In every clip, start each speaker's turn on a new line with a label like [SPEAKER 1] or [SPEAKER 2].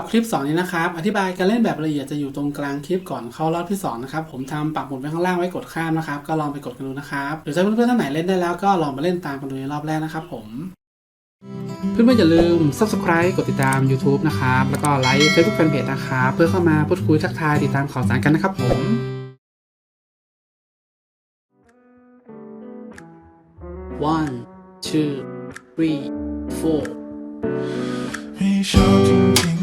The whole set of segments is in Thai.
[SPEAKER 1] รับคลิปสอนนี้นะครับ อธิบายการเล่นแบบละเอียดจะอยู่ตรงกลางคลิปก่อนเข้ารอบที่สองนะครับ ผมทำปักหมุดไว้ข้างล่างไว้กดข้ามนะครับ ก็ลองไปกดกันดูนะครับหรือถ้าเพื่อนๆท่านไหนเล่นได้แล้วก็ลองมาเล่นตามกันดูในรอบแรกนะครับ ผม เพื่อนๆอย่าลืม subscribe กดติดตาม YouTube นะครับ แล้วก็ไลค์ Facebook Fanpage นะครับ เพื่อเข้ามาพูดคุยทักทายติดตามข่าวสารกันนะครับ ผม one two three four
[SPEAKER 2] ไม่ชอบจริง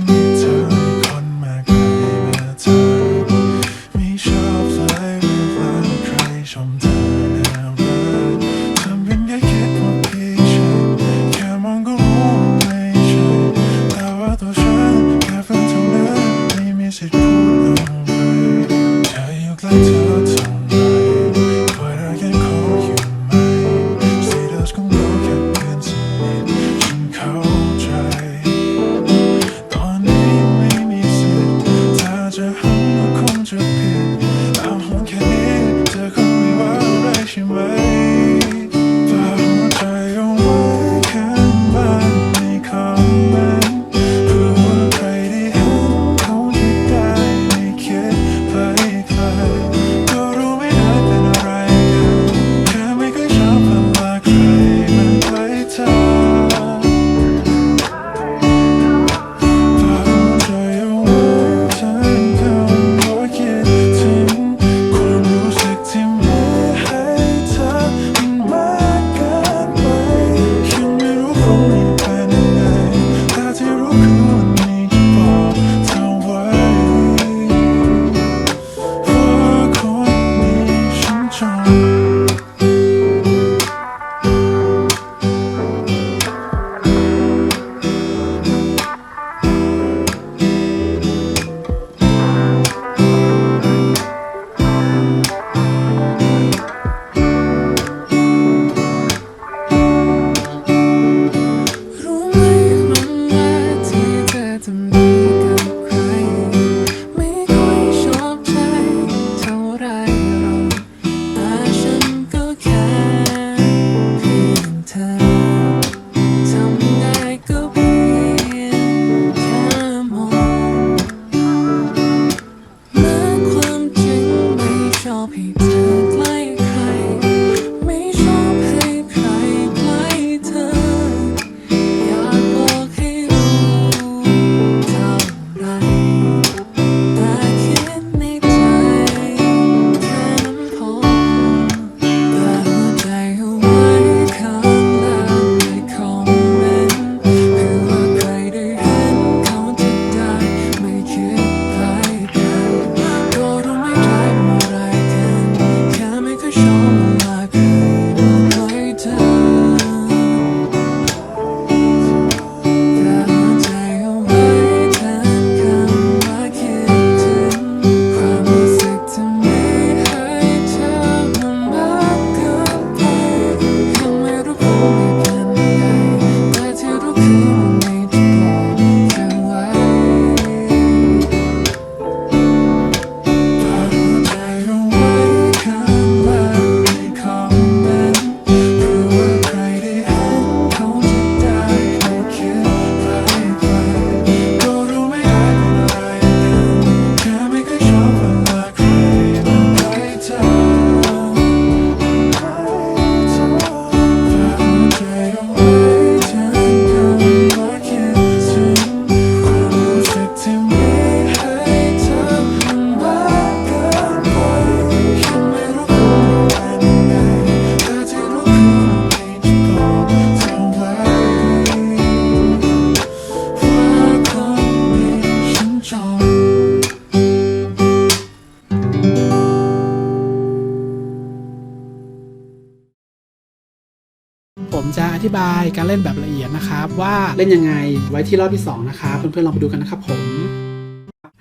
[SPEAKER 2] ผมจะอธิบายการเล่นแบบละเอียดนะค
[SPEAKER 1] รับ ว่าเล่นยังไงไว้ที่รอบที่สองนะครับ เพื่อนๆลองไปดูกันนะครับผม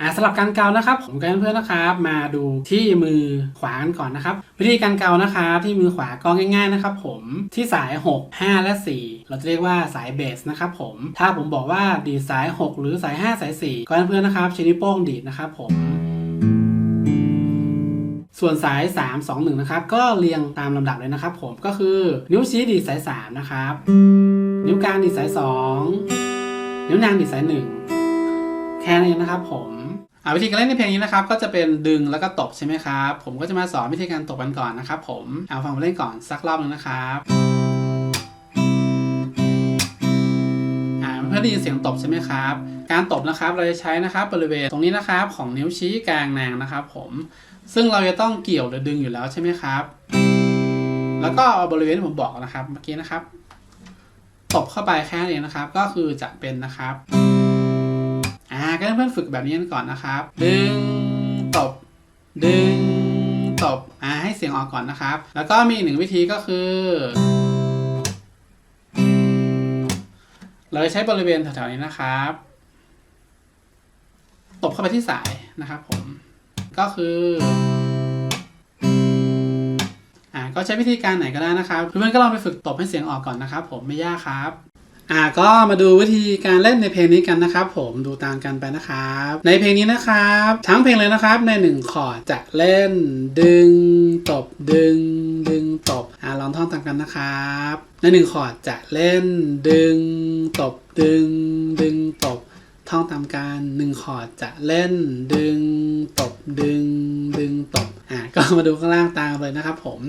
[SPEAKER 1] อ่าสำหรับการเกานะครับ ผมกับเพื่อนๆนะครับ มาดูที่มือขวากันก่อนนะครับ วิธีการเกานะครับที่มือขวาก็ง่ายๆนะครับ ผมที่สาย 6 5 และ 4 เราจะเรียกว่าสายเบสนะครับผมถ้าผมบอกว่าดีดสาย 6 หรือสาย 5 สาย 4ก็เพื่อนๆนะครับใช้นิ้วโป้งดีดนะครับผม ส่วนสาย 3 2 1 นะครับ ก็เรียงตามลำดับเลยนะครับผมก็คือนิ้วชี้ดีดสาย 3 นะครับ นิ้วกลางดีดสาย 2 นิ้วนางดีดสาย 1แขแค่นี้นะครับผมอ่าวิธีการเล่นในเพลงนี้นะครับก็จะเป็นดึงแล้วก็ตบใช่ไหมครับผมก็จะมาสอนวิธีการตบกันก่อนนะครับผมเอาฟังมาเล่นก่อนสักรอบหนึงนะครับเพื่อได้ยินเสียงตบใช่ไหมครับ การตบนะครับเราจะใช้นะครับบริเวณตรงนี้นะครับของนิ้วชี้กลางนางนะครับ ผม ซึ่งเราจะต้องเกี่ยวหรือดึงอยู่แล้วใช่ไหมครับ แล้วก็เอาบริเวณที่ผมบอกนะครับเมื่อกี้นะครับ ตบเข้าไปแค่นี้นะครับ ก็คือจะเป็นนะครับ อ่าก็ให้เพื่อนฝึกแบบนี้กันก่อนนะครับ ดึง ตบ ดึง ตบ อ่าให้เสียงออกก่อนนะครับ แล้วก็มีหนึ่งวิธีก็คือ เราจะใช้บริเวณแถวๆนี้นะครับ ตบเข้าไปที่สายนะครับผม ก็คืออ่าก็ใช้วิธีการไหนก็ได้นะครับเพื่อนๆก็ลองไปฝึกตบให้เสียงออกก่อนนะครับ ผมไม่ยากครับอ่าก็มาดูวิธีการเล่นในเพลงนี้กันนะครับผมดูตามกันไปนะครับ ในเพลงนี้นะครับ ทั้งเพลงเลยนะครับในหนึ่งคอร์ดจะเล่น ดึง ตบ ดึง ดึงตบอ่าลองท่องตามกันนะครับ ในหนึ่งคอร์ดจะเล่น ดึง ตบ ดึง ดึงตบ ท่องตามการหนึ่งคอร์ดจะเล่นดึงตบดึงดึงตบอ่าก็มาดูข้างล่างตามเลยนะครับผม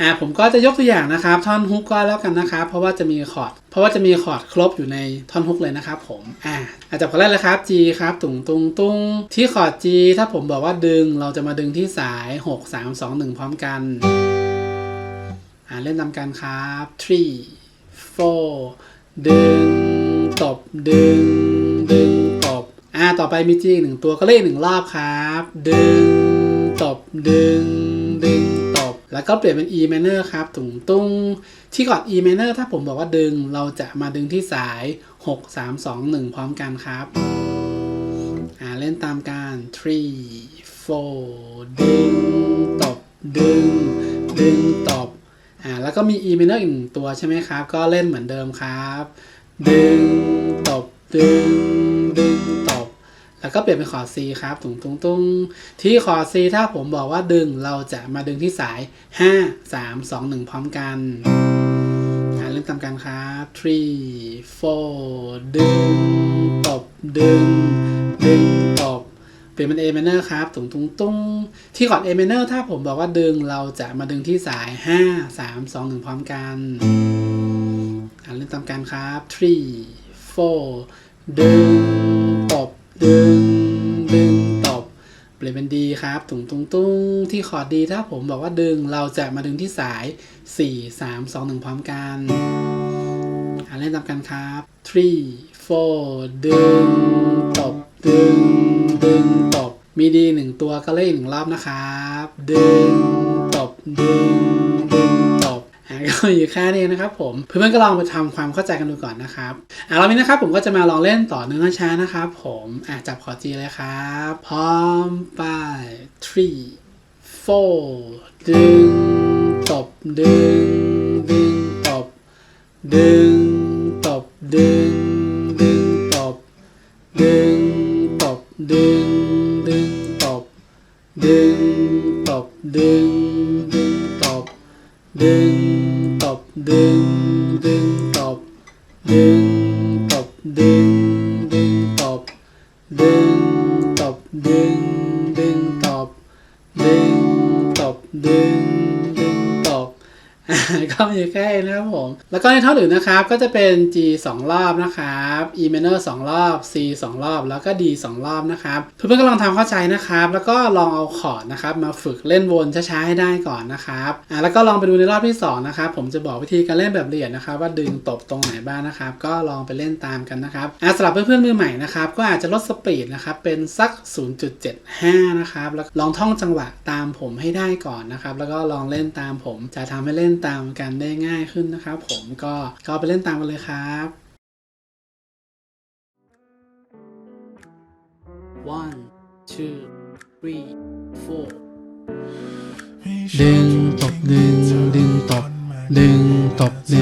[SPEAKER 1] อ่าผมก็จะยกตัวอย่างนะครับ ท่อนฮุกก็แล้วกันนะครับเพราะว่าจะมีคอร์ดเพราะว่าจะมีคอร์ดครบอยู่ในท่อนฮุกเลยนะครับผมอ่าอาจจะขอแรกเลยครับ G ครับตุงตุงตุงที่คอร์ด G ถ้าผมบอกว่าดึงเราจะมาดึงที่สาย 6 3 2 1 พร้อมกันอ่าเล่นตามกันครับ three four ดึงตบดึง อ่าต่อไปมี G อีหนึ่งตัวก็เล่นหนึ่งรอบครับ ดึง ตบ ดึง ดึง ตบ แล้วก็เปลี่ยนเป็น E minor ครับตุงตุ้ง ที่ก่อน E minor ถ้าผมบอกว่าดึง เราจะมาดึงที่สาย 6 3 2 1 พร้อมกันครับอ่าเล่นตามการ three four ดึง ตบ ดึง ดึง ตบ อ่าแล้วก็มี E minor อีกหนึ่งตัวใช่ไหมครับ ก็เล่นเหมือนเดิมครับ ดึง ตบ ดึง แล้วก็เปลี่ยนเป็นคอร์ด C ครับตุงตุงตุงที่คอร์ด C ถ้าผมบอกว่าดึงเราจะมาดึงที่สาย 5 3 2 1 พร้อมกันเริ่มตามกันครับ three four ดึง ตบ ดึง ดึง ตบ เปลี่ยนเป็น A minor ครับตุงตุงตุงที่คอร์ด A minor ถ้าผมบอกว่าดึงเราจะมาดึงที่สาย 5 3 2 1 พร้อมกันอ่าเล่นตามกันครับ three four ดึง ดึง ดึง ตบ เปลี่ยนเป็น D ครับ ตุงตุงตุงที่คอร์ด D ถ้าผมบอกว่าดึงเราจะมาดึงที่สาย 4 3 2 1 พร้อมกันอ่าเล่นตามกันครับ three four ดึง ตบ ดึง ดึง ตบ มีดีหนึ่งตัวก็เล่นหนึ่งรอบนะครับ ดึง ตบ ดึง ก็อยู่แค่นี้นะครับผมเพื่อนๆก็ลองไปทำความเข้าใจกันดูก่อนนะครับอะเรานี้นะครับผมก็จะมาลองเล่นต่อเนื่องช้านะครับผมอะจับคอจีเลยครับพร้อมไป three four ดึงตบดึงดึงตบดึงตบดึง อ่าก็มีแค่นี้นะครับผม แล้วก็ในท่อนอื่นนะครับ ก็จะเป็น G 2 รอบนะครับ E minor 2 รอบ C 2 รอบ แล้วก็ D 2 รอบนะครับ เพื่อนๆก็ลองทำเข้าใจนะครับ แล้วก็ลองเอาคอร์ดนะครับมาฝึกเล่นวนช้าๆให้ได้ก่อนนะครับอ่าแล้วก็ลองไปดูในรอบที่2นะครับ ผมจะบอกวิธีการเล่นแบบละเอียดนะครับ ว่าดึงตบตรงไหนบ้างนะครับ ก็ลองไปเล่นตามกันนะครับอ่าสำหรับเพื่อนๆมือใหม่นะครับ ก็อาจจะลดสปีดนะครับ เป็นสัก 0.75 นะครับ แล้วลองท่องจังหวะตามผมให้ได้ก่อนนะครับ แล้วก็ลองเล่นตามผม จะทำให้เล่นตามกันได้ง่ายขึ้นนะครับ ผมก็ก็ไปเล่นตามกันเลยครับ one two three four ดึงตบดึงดึงตบดึงตบดึง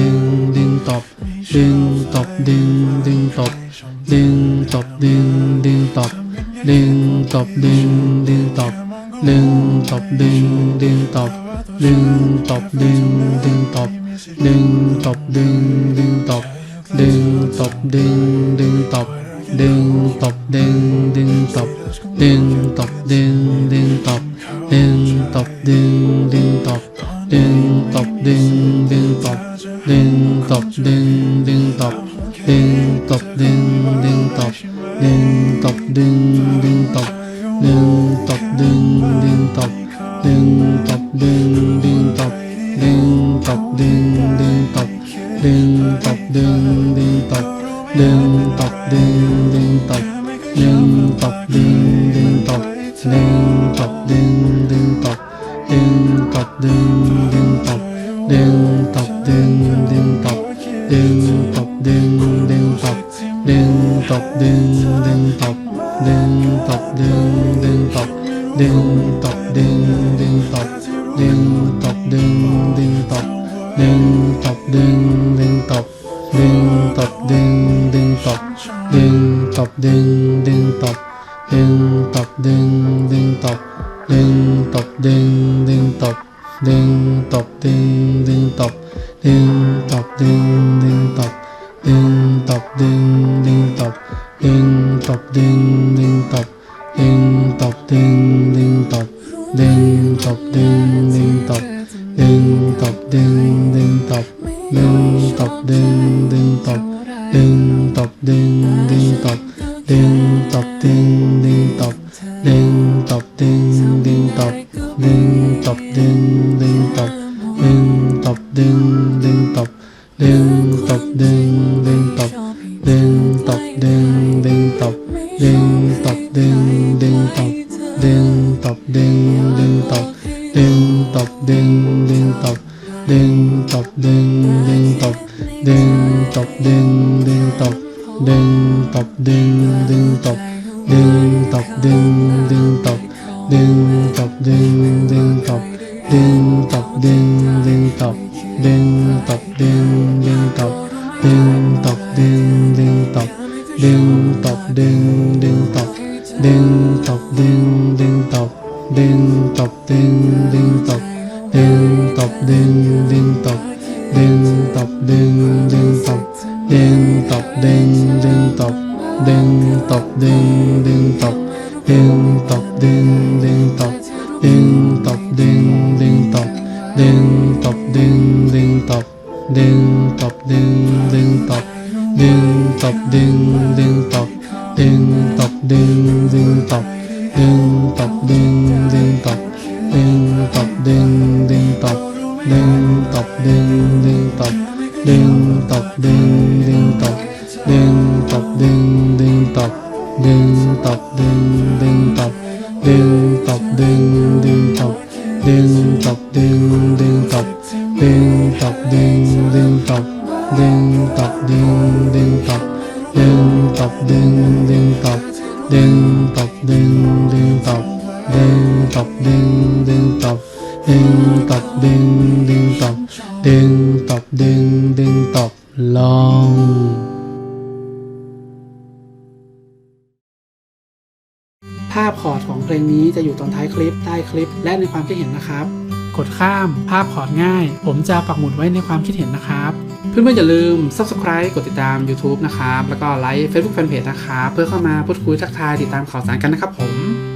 [SPEAKER 1] ตบดึงดึงตบดึงตบดึงดึงตบดึงตบดึงดึงตบดึงตบดึงดึงตบดึงตบดึงดึงตบดึงตบดึงดึงตบดึงตบดึงดึงตบดึงตบดึงดึงตบดึงตบดึงดึงตบดึงตบดึงดึงตบดึงตบดึงดึงตบ ดึงตบดึงดึงตบดึงตบดึงดึงตบดึงตบดึงดึงตบดึงตบดึงดึงตบดึงตบดึงดึงตบดึงตบดึงดึงตบดึงตบดึงดึงตบดึงตบดึงดึงตบดึงตบดึงดึงตบดึงตบดึง ดึงดึงตบดึงตบดึงดึงตบดึงตบดึงดึงตบดึงตบดึงดึงตบดึงตบดึงดึงตบดึงตบดึงดึงตบดึงตบดึงดึงตบดึงตบดึงดึงตบดึงตบดึงดึงตบดึงตบดึงดึงตบดึงตบดึงดึงตบดึงตบดึงดึงตบดึงตบ ดึงดึงตบดึงตบดึงดึงตบดึงตบดึงดึงตบดึงตบดึงดึงตบดึงตบดึงดึงตบดึงตบดึงดึงตบดึงตบดึงดึงตบดึงตบดึงดึงตบดึงตบดึงดึงตบดึงตบดึงดึงตบดึงตบดึงดึงตบดึงตบดึงดึงตบ ดึงตบดึงดึงตบดึงตบดึงดึงตบดึงตบดึงดึงตบดึงตบดึงดึงตบดึงตบดึงดึงตบดึงตบดึงดึงตบดึงตบดึงดึงตบดึงตบดึงดึงตบดึงตบดึงดึงตบดึงตบดึงดึงตบดึงตบดึงดึงตบ ดึงตบดึงดึงตบดึงตบดึงดึงตบดึงตบดึงดึงตบดึงตบดึงดึงตบดึงตบดึงดึงตบดึงตบดึงดึงตบดึงตบดึง ภาพคอร์ดของเพลงนี้จะอยู่ตอนท้ายคลิปใต้คลิป และในความคิดเห็นนะครับ กดข้ามภาพคอร์ดง่าย ผมจะปักหมุดไว้ในความคิดเห็นนะครับเพื่อนๆอย่าลืม subscribe กดติดตาม YouTube นะครับ แล้วก็ไลค์ Facebook Fanpage นะครับ เพื่อเข้ามาพูดคุยทักทายติดตามข่าวสารกันนะครับผม